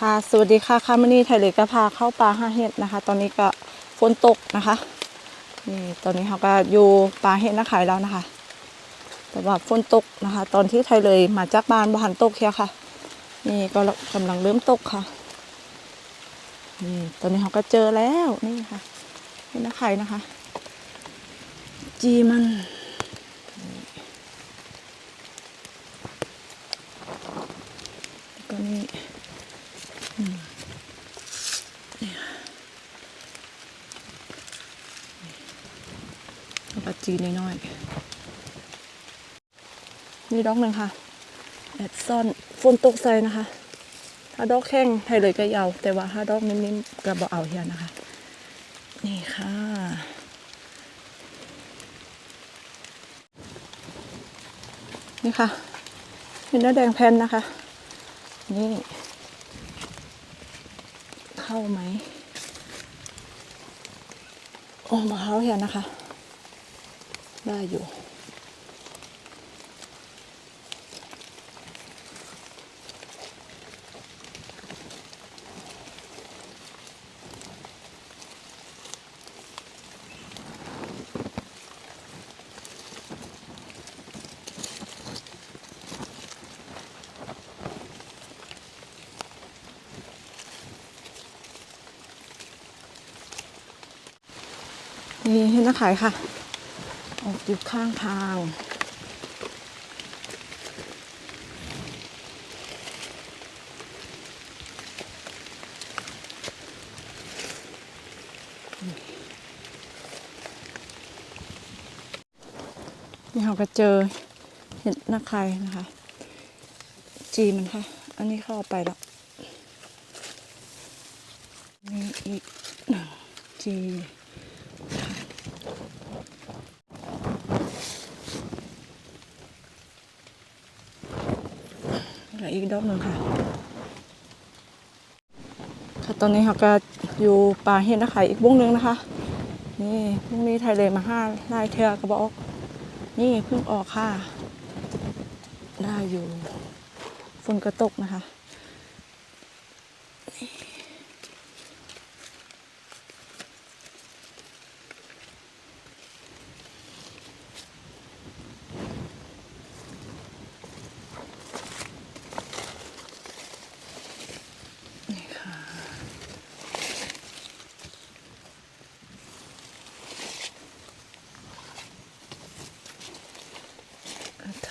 ค่ะสวัสดีค่ะค่ะมื่อนี้ไทยเลยก็พาเข้าป่าห้าเห็ดนะคะ ตอนนี้ก็ฝนตกนะคะนี่ตอนนี้เขาก็อยู่ป่าเห็ดนะขายแล้วนะคะ แต่ว่าฝนตกนะคะ ตอนที่ไทยเลยมาจากบ้านบหันตกแค่ค่ะ นี่ก็กำลังเริ่มตกค่ะนี่ตอนนี้เขาก็เจอแล้วนี่ค่ะเห็ดนะขายนะคะ จีมันแล้วก็นี่ีน้อยๆนี่ดอกหนึ่งค่ะแอดซ่อนฝนตกใส่นะคะถ้าดอกแข้งไทยเลยก็ยาวแต่ว่าถ้าดอกนิ่มๆก็บอเอาเฮียนะคะ นี่ค่ะนี่ค่ะเป็นเนื้อแดงแผ่นนะคะ นี่ เข้าไหมโอ้มาเขาเห็นนะคะ ได้อยู่นี่เห็นนะขายค่ะ อยู่ข้างทาง นี่เราก็เจอเห็ดนักไข่นะคะ จีมันค่ะ อันนี้เข้าเอไปแล้วนี่อีกหนึ่งจี แล้ว อีกดอกหนึ่งค่ะ ค่ะตอนนี้เราก็อยู่ป่าเห็ดนะขายอีกวงหนึ่งนะคะ นี่พรุ่งนี้ไทยเลยมาห้าไล่เทือกระบอก นี่เพิ่งออกค่ะ ได้อยู่ฝนกระตกนะคะ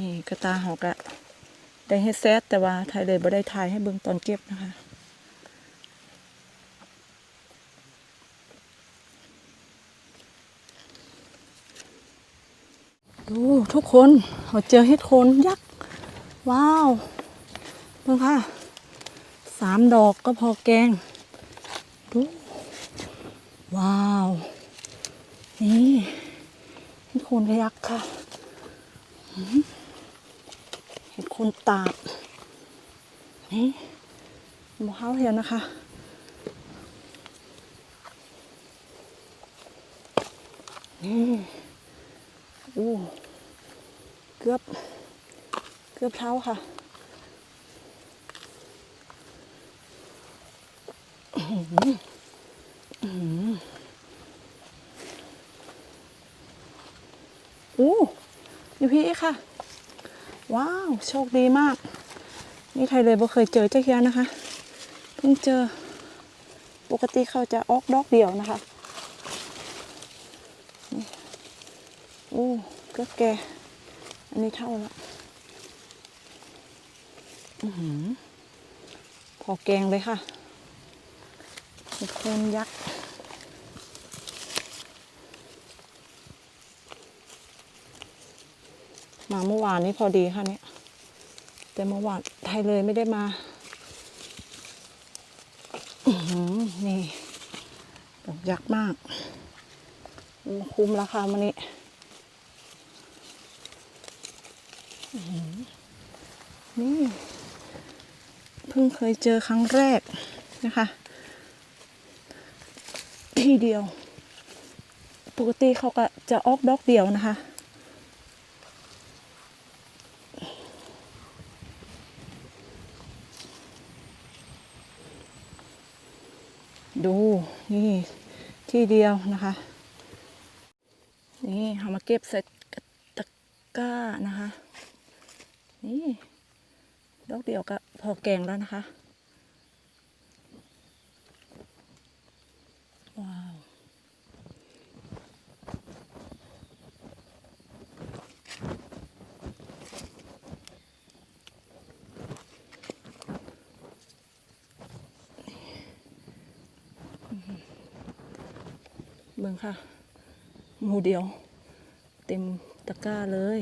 นี่กระตาหอกะได้ให้แซดแต่ว่าถ่ายเลยบ่ได้ถ่ายให้เบิ่งตอนเก็บนะคะดูทุกคนเราเจอเห็ดโคนยักษ์ว้าวเบิ่งค่ะสามดอกก็พอแกงดูว้าว นี่เห็ดโคนยักษ์ค่ะ คนตาดนี่หมูข้าเห็นนะคะนี่อู้เกือบ เกือบเท้าค่ะอืออือออู้อยู่พี่ค่ะ ว้าว โชคดีมาก นี่ไทยเลยบ่เคยเจอเจ้าเฮียนะคะ เพิ่งเจอ ปกติเขาจะออกดอกเดียวนะคะนี่โอ้ก็แก อันนี้เท่าแล้วอือหือพอแกงเลยค่ะเห็ดโคนยักษ์ มาเมื่อวานนี้พอดีค่ะเนี่ยแต่เมื่อวานไทยเลยไม่ได้มาอืมนี่ดอกยักษ์มากโอ้คุ้มราคามันนี้นี่เพิ่งเคยเจอครั้งแรกนะคะ ทีเดียว ปกติเขาก็จะออกดอกเดียวนะคะ ดูนี่ที่เดียวนะคะ นี่เอามาเก็บใส่ตะกร้านะคะ นี่ดอกเดียวก็พอแกงแล้วนะคะ เบิ่งค่ะ หมูเดียว เต็มตะกร้าเลย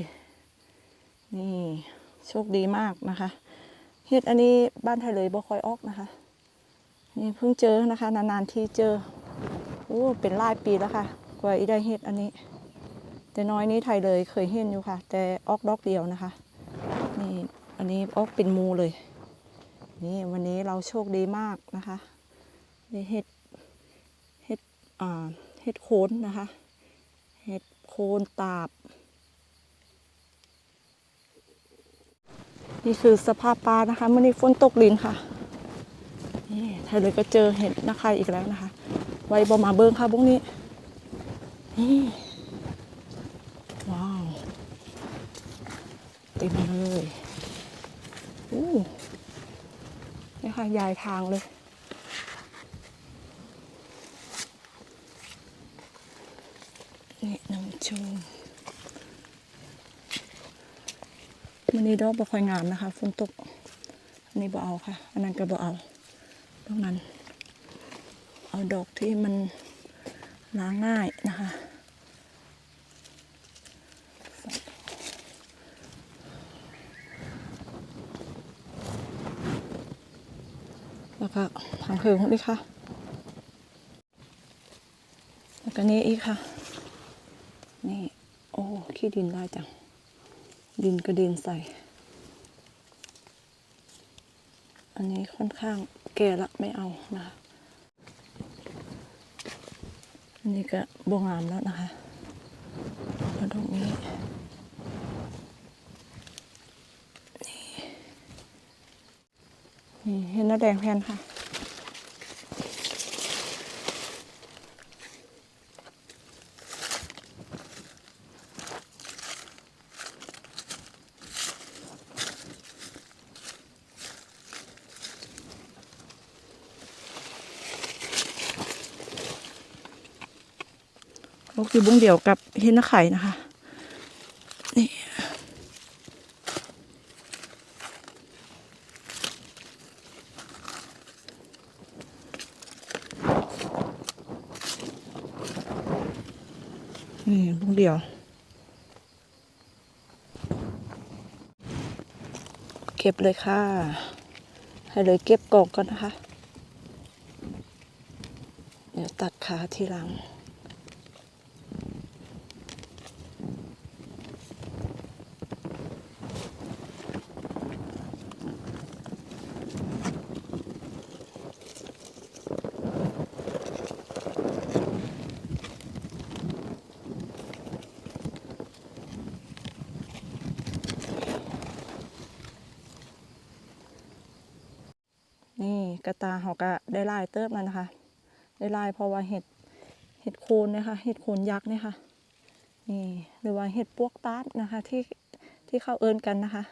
นี่โชคดีมากนะคะเห็ดอันนี้บ้านไทยเลยบ่คอยออกนะคะ นี่เพิ่งเจอนะคะ นานๆที่เจอโอ้เป็นหลายปีแล้วค่ะ กว่าอีได้เห็ดอันนี้ แต่น้อยนี้ไทยเลยเคยเห็นอยู่ค่ะ แต่ออกดอกเดียวนะคะ นี่อันนี้ออกเป็นมูเลย นี่วันนี้เราโชคดีมากนะคะได้เห็ดเห็ดอ่า ห็ดโคนนะคะ เห็ดโคนตาบ นี่คือสภาพปลานะคะเมื่อนี้ฝนตกลินค่ะ นี่ไทยเลยก็เจอเห็ดนะคะอีกแล้วนะคะ ไว้บอมาเบิ้งค่ะพวกนี้ นี่ว้าวเต็มเลยอู้นี่ค่ะยายทางเลย นี่น้ำ ชมวันนี้ดอกบ่ค่อยงามนะคะฝนตก อันนี้บ่เอาค่ะ อันนั้นก็บ่เอาตรงนั้น เอาดอกที่มันล้างง่ายนะคะแล้วก็ทางเพิงด้วยค่ะ แล้วก็นี้อีกค่ะ นี่ โอ้ขี้ดินได้จัง ดินกระเด็นใส่ อันนี้ค่อนข้างแก่ละไม่เอานะคะอันนี้ก็บงามแล้วนะคะมาตรงนี้นี่นี่เห็นน้าแดงแพนค่ะ ก็คือบุ้งเดี่ยวกับเห็ดนไข่นะคะ นี่นี่บุ้งเดี่ยว เก็บเลยค่ะ ให้เลยเก็บกล่องก่อนนะคะ เดี๋ยวตัดขาทีหลัง นี่ กระตาเขาก็ได้ลายเติบแล้วนะคะ ได้ลายเพราะว่าเห็ดเห็ดโคนนะคะเห็ดโคนยักษ์เนี่ยค่ะนี่หรือว่าเห็ดปวกตาดนะคะที่ที่เข้าเอิญกันนะคะ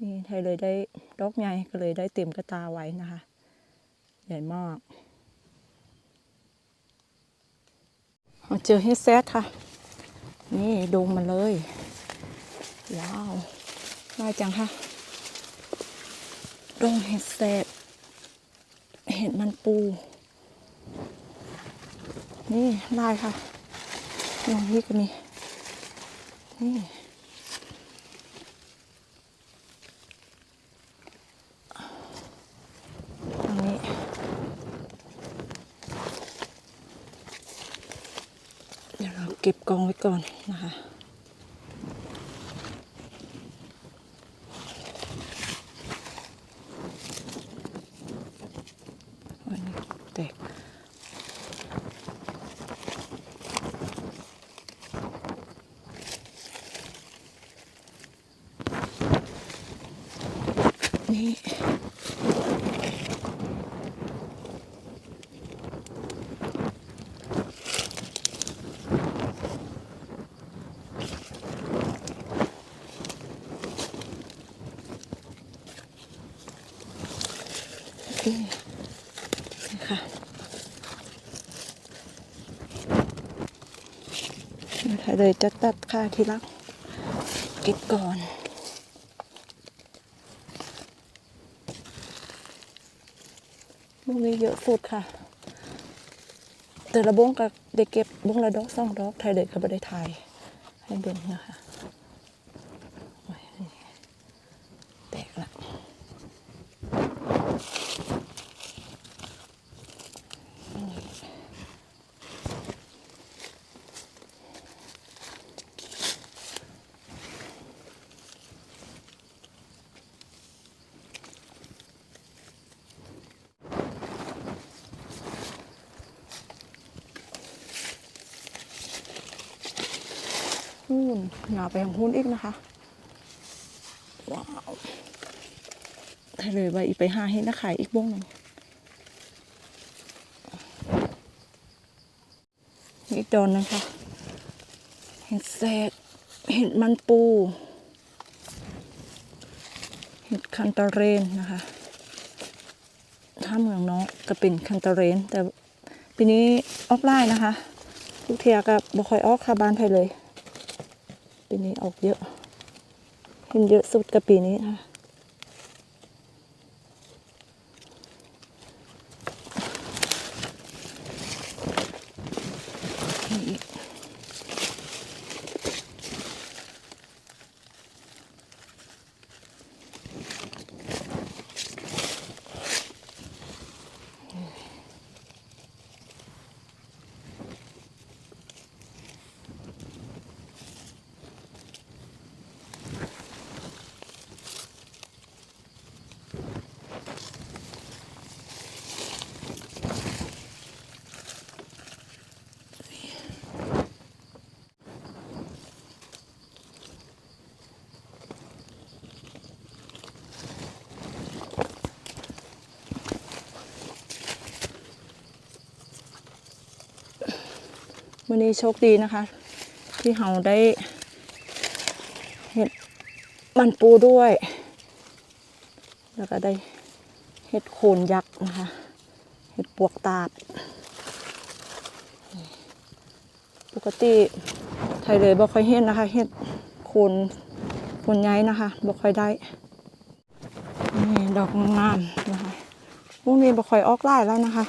นี่ไทยเลยได้ดอกใหญ่ก็เลยได้เต็มกระตาไว้นะคะ ใหญ่มากเราเจอเห็ดแซดค่ะ นี่ดงมันเลย ว้าวน่าจังค่ะดงเห็ดแซด เห็นมันปู นี่ลายค่ะตรงนี้ก็มี นี่เดี๋ยวเราเก็บกองไว้ก่อนนะคะ นี่นี่ค่ะถ่ายเลยจะตัดค่าทีหลังเก็บก่อนบุ้งนี้เยอะสุดค่ะ แต่ละบ้งก็ได้เก็บบ้งละดอกสองดอกถ่ายเลยก็ไม่ได้ถ่ายให้เบิ่งนะคะแตกละ หุ้นหนาไปของหุ้นอีกนะคะ ว้าวถ่าเลยไปอีกไปหาเห็ดนะขายอีกบ้งหนึ่งอีกดอนนะคะ เห็ดแสกเห็ดมันปู เห็ดคันตาเรนนะคะ ถ้าเมืองน้องก็เป็นคันตาเรนแต่ปีนี้ออกไล่นะคะ ทุกเทียก็บ่คอยออกคาบานไทเลย ปีนี้ออกเยอะ เห็นเยอะสุดกับปีนี้ค่ะ วันนี้โชคดีนะคะ ที่เราได้เห็ดมันปูด้วย แล้วก็ได้เห็ดโคนยักษ์นะคะ เห็ดปวกตาด ปกติไทยเลยบ่ค่อยเห็นนะคะ เห็ดโคนโคนใหญ่นะคะบ่ค่อยได้ นี่ดอกงามนะคะพวกนี้บ่ค่อยออกไล่แล้วนะคะ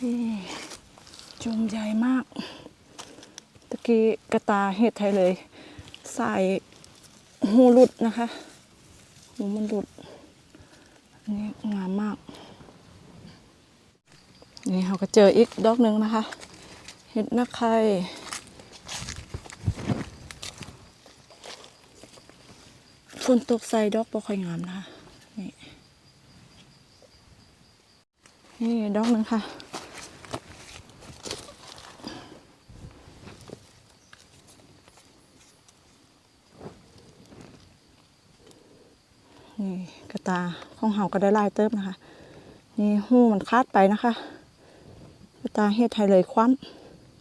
นี่ จุงใหญ่มาก ตะกี้กระตาเห็ดไทยเลย ใส่หูหลุดนะคะหูมันหลุด อันนี้งามมาก นี่เราก็เจออีกดอกหนึ่งนะคะ เห็ดนักไข่ฝนตกใส่ดอกบ่ค่อยงามนะคะ นี่ นี่ดอกหนึ่งค่ะ นี่กระตาของเฮาก็ได้ลายเติบนะคะ นี่หูมันคาดไปนะคะ กระตาเฮ็ดไทยเลยคว่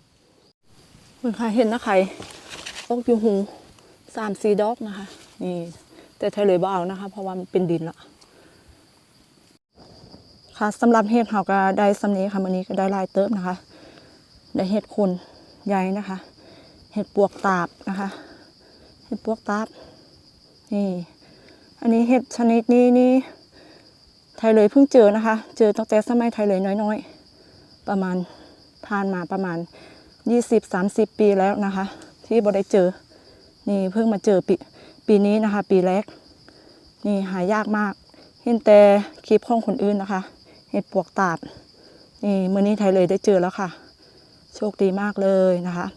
ำเพิ่งค่ะเห็นนะไข่ออกอยู่หูสามสี่ดอกนะคะ นี่ แต่ไทยเลยบ่เอานะคะ เพราะว่ามันเป็นดินละค่ะสำหรับเห็ดเฮาก็ได้สำนี้ค่ะวันนี้ก็ได้ลายเติบนะคะ ได้เห็ดคนใหญ่นะคะ เห็ดปวกตาบนะคะ เห็ดปวกตาบนี่ อันนี้เห็ดชนิดนี้นี่ไทยเลยเพิ่งเจอนะคะ เจอตั้งแต่สมัยไทยเลยน้อยๆ ประมาณผ่านมาประมาณ 20-30 ปีแล้วนะคะ ที่บ่ได้เจอ นี่เพิ่งมาเจอปีปีนี้นะคะ ปีแรก นี่หายากมาก เห็นแต่คลิปของคนอื่นนะคะ เห็ดปวกตาดนี่เมื่อนี้ไทยเลยได้เจอแล้วค่ะ โชคดีมากเลยนะคะ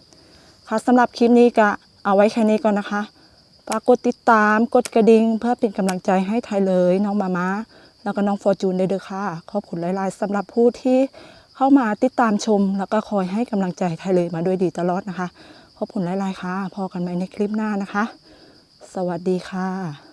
ค่ะสำหรับคลิปนี้ก็เอาไว้แค่นี้ก่อนนะคะ ฝากกดติดตามกดกระดิ่งเพื่อเป็นกำลังใจให้ไทยเลยน้องมาม้าแล้วก็น้องฟอร์จูนได้เด้อค่ะขอบคุณหลายๆสำหรับผู้ที่เข้ามาติดตามชม แล้วก็คอยให้กำลังใจไทยเลยมาด้วยดีตลอดนะคะ ขอบคุณหลายๆค่ะพอกันใหม่ในคลิปหน้านะคะ สวัสดีค่ะ